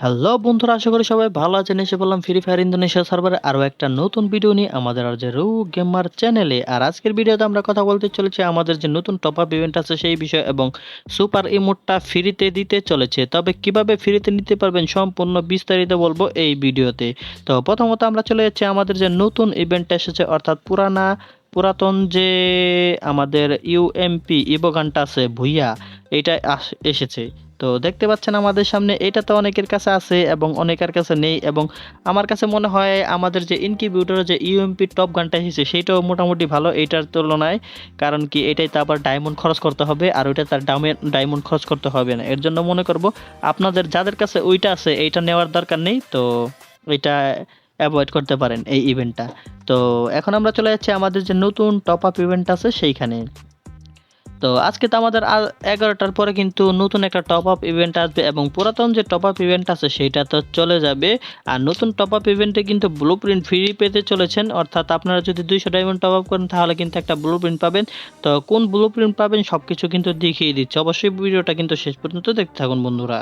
Hello বন্ধুরা, আশা করি সবাই ভালো আছেন। এসে বললাম ফ্রি ফায়ার ইন্দোনেশিয়া সার্ভারে আরও একটা নতুন ভিডিও নিয়ে আমাদের আর যে রু গেমার চ্যানেলে আর আজকের ভিডিওতে আমরা কথা বলতে চলেছি আমাদের যে নতুন টপ আপ ইভেন্ট আছে সেই বিষয়ে এবং সুপার ইমোটটা ফ্রিতে দিতে চলেছে। তবে কীভাবে ফ্রিতে নিতে পারবেন সম্পূর্ণ বিস্তারিত বলব এই ভিডিওতে তো প্রথমত আমরা চলে যাচ্ছি, আমাদের যে নতুন ইভেন্ট এসেছে, অর্থাৎ পুরানা, পুরাতন যে আমাদের ইউএমপি ইবোগানটা আছে, ভুইয়া আস- এসেছে। তো দেখতে পাচ্ছেন আমাদের সামনে, এটা তো অনেকের কাছে আছে এবং অনেকের কাছে নেই এবং আমার কাছে মনে হয় আমাদের যে ইনকিউবেটরের যে ইউএমপি টপ গানটা এসেছে সেইটাও মোটামুটি ভালো এইটার তুলনায়, কারণ কি এটাই তো আবার ডায়মন্ড খরচ করতে হবে আর ওইটা তার ডামে ডায়মন্ড খরচ করতে হবে না। এর জন্য মনে করব আপনাদের যাদের কাছে ওইটা আছে, এইটা নেওয়ার দরকার নেই, তো ওইটা অ্যাভয়েড করতে পারেন এই ইভেন্টটা তো এখন আমরা চলে যাচ্ছি আমাদের যে নতুন টপ আপ ইভেন্ট আছে সেইখানে। তো আজকে তো আমাদের এগারোটার পরে কিন্তু নতুন একটা টপ আপ ইভেন্ট আসবে এবং পুরাতন যে টপ আপ ইভেন্ট আছে সেটা তো চলে যাবে। আর নতুন টপ আপ ইভেন্টে কিন্তু ব্লু প্রিন্ট ফ্রি পেতে চলেছেন। অর্থাৎ আপনারা যদি দুইশো ডায়মন্ড টপ আপ করেন তাহলে কিন্তু একটা ব্লু প্রিন্ট পাবেন। তো কোন ব্লু প্রিন্ট পাবেন সব কিছু কিন্তু দেখিয়ে দিচ্ছে। অবশ্যই ভিডিওটা কিন্তু শেষ পর্যন্ত দেখতে থাকুন বন্ধুরা।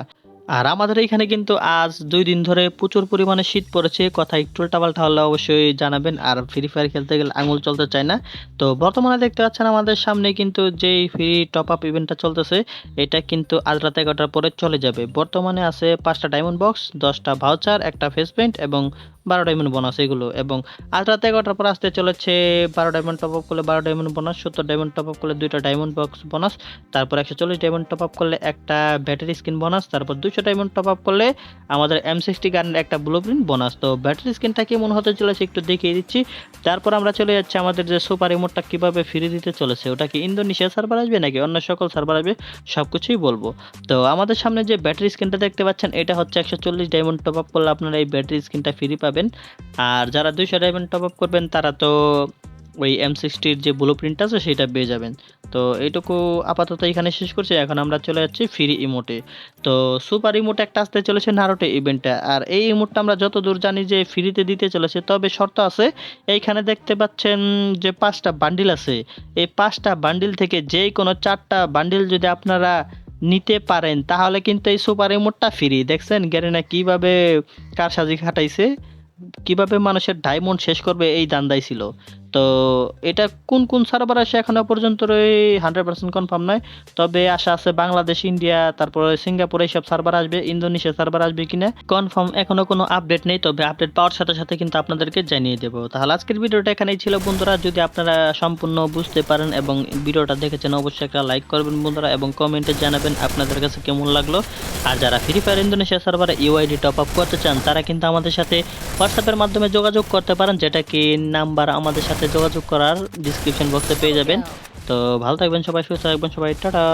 আর আমাদের এখানে কিন্তু আজ দুই দিন ধরে প্রচুর পরিমাণে শীত পড়েছে। কথা একটু উল্টাপাল্টা হলে অবশ্যই জানাবেন। আর ফ্রি ফায়ার খেলতে গেলে আঙুল চলতে চায় না। তো বর্তমানে দেখতে পাচ্ছেন আমাদের সামনে কিন্তু যেই ফ্রি টপ আপ ইভেন্টটা চলতেছে, এটা কিন্তু আজ রাত এগারোটার পরে চলে যাবে। বর্তমানে আছে পাঁচটা ডায়মন্ড বক্স দশটা ভাউচার একটা ফেস পেন্ট এবং বারো ডায়মন্ড বোনাস এগুলো এবং আজ রাত এগারোটার পর আসতে চলেছে বারো ডায়মন্ড টপ আপ করলে বারো ডায়মন্ড বোনাস সত্তর ডায়মন্ড টপ আপ করলে দুইটা ডায়মন্ড বক্স বোনাস তারপর একশো চল্লিশ ডায়মন্ড টপ আপ করলে একটা ব্যাটারি স্কিন বোনাস তারপর দুইশো ডায়মন্ড টপ আপ করলে আমাদের এম সিক্সটি গানের একটা ব্লু প্রিন্ট বোনাস তো ব্যাটারি স্কিনটা কেমন হতে চলেছে একটু দেখিয়ে দিচ্ছি। তারপর আমরা চলে যাচ্ছি আমাদের যে সুপার রিমোটটা কীভাবে ফিরে দিতে চলেছে, ওটা কি ইন্দোনেশিয়া সার্ভার আসবে নাকি অন্য সকল সার্ভার আসবে? সব কিছুই বলব। তো আমাদের সামনে যে ব্যাটারি স্ক্রিনটা দেখতে পাচ্ছেন, এটা হচ্ছে একশো চল্লিশ ডায়মন্ড টপ আপ করলে আপনারা এই ব্যাটারি স্ক্রিনটা ফ্রি পাবেন। আর যারা দুইশো ডায়মন্ড টপ আপ করবেন, তারা তো ওই এম সিক্সটির যে ব্লু প্রিন্ট আছে সেটা পেয়ে যাবেন। তো এইটুকু আপাতত এখানে শেষ করছি। এখন আমরা চলে যাচ্ছি ফ্রি ইমোটে তো সুপার ইমোট একটা আসতে চলেছে নারোটে ইভেন্টটা আর এই ইমোটটা আমরা যত দূর জানি যে ফ্রিতে দিতে চলেছে, তবে শর্ত আছে, এইখানে দেখতে পাচ্ছেন যে পাঁচটা বান্ডিল আছে। এই পাঁচটা বান্ডিল থেকে যেই কোনো চারটা বান্ডিল যদি আপনারা নিতে পারেন, তাহলে কিন্তু এই সুপার ইমোটটা ফ্রি দেখছেন গ্যারেনা কীভাবে কারসাজি খাটাইছে? কীভাবে মানুষের ডায়মন্ড শেষ করবে এই দান্দাই ছিল? তো এটা কোন কোন সার্ভার আসে এখনও পর্যন্ত হান্ড্রেড পার্সেন্ট কনফার্ম নয় তবে আশা আছে বাংলাদেশ, ইন্ডিয়া, তারপরে সিঙ্গাপুর এইসব সার্ভার আসবে, ইন্দোনেশিয়া সার্ভার আসবে কিনা কনফার্ম এখনও কোনো আপডেট নেই। তবে আপডেট পাওয়ার সাথে সাথে কিন্তু আপনাদেরকে জানিয়ে দেবো। তাহলে আজকের ভিডিওটা এখানেই ছিল বন্ধুরা। যদি আপনারা সম্পূর্ণ বুঝতে পারেন এবং ভিডিওটা দেখেছেন, অবশ্যই একটা লাইক করবেন বন্ধুরা এবং কমেন্টে জানাবেন আপনাদের কাছে কেমন লাগল। আর যারা ফ্রি ফায়ার ইন্দোনেশিয়া সার্ভারে ইউআইডি টপ আপ করতে চান, তারা কিন্তু আমাদের সাথে হোয়াটসঅ্যাপের মাধ্যমে যোগাযোগ করতে পারেন যেটা কি নাম্বার আমাদের সাথে যোগাযোগ করার ডিসক্রিপশন বক্সে পেয়ে যাবেন। তো ভালো থাকবেন সবাই সুস্থ থাকবেন সবাই টাটা।